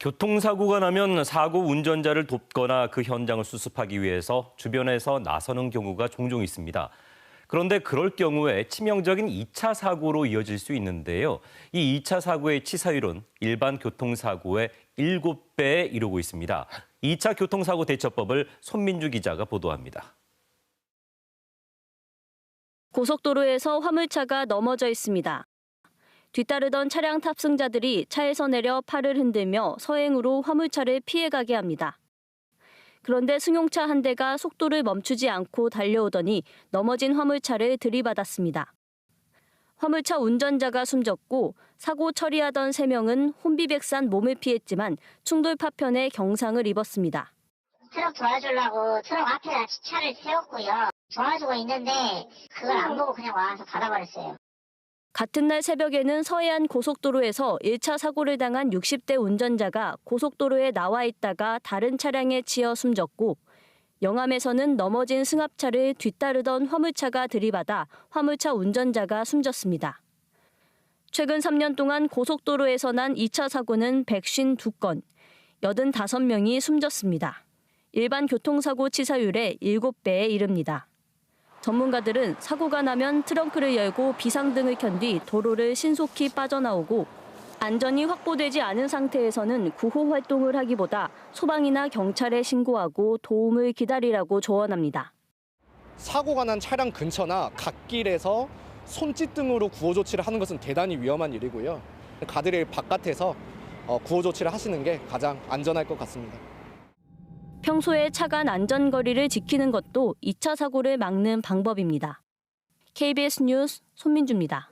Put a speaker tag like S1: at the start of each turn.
S1: 교통사고가 나면 사고 운전자를 돕거나 그 현장을 수습하기 위해서 주변에서 나서는 경우가 종종 있습니다. 그런데 그럴 경우에 치명적인 2차 사고로 이어질 수 있는데요. 이 2차 사고의 치사율은 일반 교통사고의 7배에 이르고 있습니다. 2차 교통사고 대처법을 손민주 기자가 보도합니다.
S2: 고속도로에서 화물차가 넘어져 있습니다. 뒤따르던 차량 탑승자들이 차에서 내려 팔을 흔들며 서행으로 화물차를 피해가게 합니다. 그런데 승용차 한 대가 속도를 멈추지 않고 달려오더니 넘어진 화물차를 들이받았습니다. 화물차 운전자가 숨졌고 사고 처리하던 3명은 혼비백산 몸을 피했지만 충돌 파편에 경상을 입었습니다.
S3: 트럭 도와주려고 트럭 앞에 차를 세웠고요. 도와주고 있는데 그걸 안 보고 그냥 와서 닫아버렸어요.
S2: 같은 날 새벽에는 서해안 고속도로에서 1차 사고를 당한 60대 운전자가 고속도로에 나와 있다가 다른 차량에 치여 숨졌고 영암에서는 넘어진 승합차를 뒤따르던 화물차가 들이받아 화물차 운전자가 숨졌습니다. 최근 3년 동안 고속도로에서 난 2차 사고는 152건, 85명이 숨졌습니다. 일반 교통사고 치사율의 7배에 이릅니다. 전문가들은 사고가 나면 트렁크를 열고 비상등을 켠 뒤 도로를 신속히 빠져나오고 안전이 확보되지 않은 상태에서는 구호 활동을 하기보다 소방이나 경찰에 신고하고 도움을 기다리라고 조언합니다.
S4: 사고가 난 차량 근처나 갓길에서 손짓 등으로 구호 조치를 하는 것은 대단히 위험한 일이고요. 가드레일 바깥에서 어, 구호 조치를 하시는 게 가장 안전할 것 같습니다.
S2: 평소에 차간 안전거리를 지키는 것도 2차 사고를 막는 방법입니다. KBS 뉴스 손민주입니다.